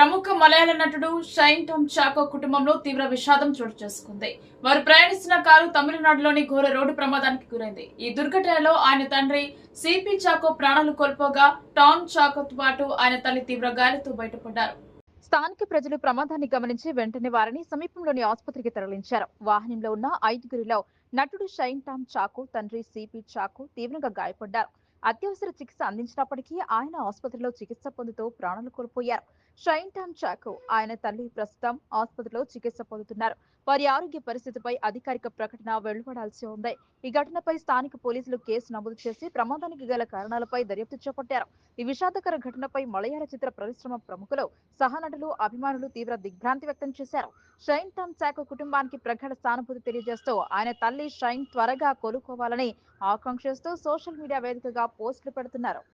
ప్రముఖ మలయాళ నటుడు shine టమ్ choco కుటుంబంలో తీవ్ర విషాదం చోటు చేసుకుంది. వారు ప్రయాణిస్తున్న కారు తమిళనాడులోని ఘోర రోడ్డు ప్రమాదానికి గురైంది. ఈ దుర్ఘటనలో ఆయన తండ్రి సిపి చాకో ప్రాణాలు కోల్పోగా టామ్ చాకోతో పాటు ఆయన తల్లి తీవ్ర గాయాలతో బయటపడ్డారు. స్థానిక ప్రజలు ప్రమాదాన్ని గమనించి వెంటనే వారిని సమీపంలోని ఆసుపత్రికి తరలించారు. వాహనంలో ఉన్న ఐదుగురిలో నటుడు షైన్ టామ్ చాకో తండ్రి సిపి చాకు తీవ్రంగా గాయపడ్డారు. అత్యవసర చికిత్స అందించినప్పటికీ ఆయన ఆసుపత్రిలో చికిత్స పొందుతూ ప్రాణాలు కోల్పోయారు. షైన్ టామ్ చాకు ఆయన తల్లి ప్రస్తుతం ఆసుపత్రిలో చికిత్స పొందుతున్నారు. వారి ఆరోగ్య పరిస్థితిపై అధికారిక ప్రకటన వెలువడాల్సి ఉంది. ఈ ఘటనపై స్థానిక పోలీసులు కేసు నమోదు చేసి ప్రమాదానికి గల కారణాలపై దర్యాప్తు చేపట్టారు. ఈ విషాదకర ఘటనపై మలయాళ చిత్ర పరిశ్రమ ప్రముఖులు సహనటులు అభిమానులు తీవ్ర దిగ్భ్రాంతి వ్యక్తం చేశారు. షైన్ టామ్ చాకు కుటుంబానికి ప్రగాఢ సానుభూతి తెలియజేస్తూ ఆయన తల్లి షైన్ త్వరగా కోలుకోవాలని ఆకాంక్షిస్తూ సోషల్ మీడియా వేదికగా పోస్టులు పెడుతున్నారు.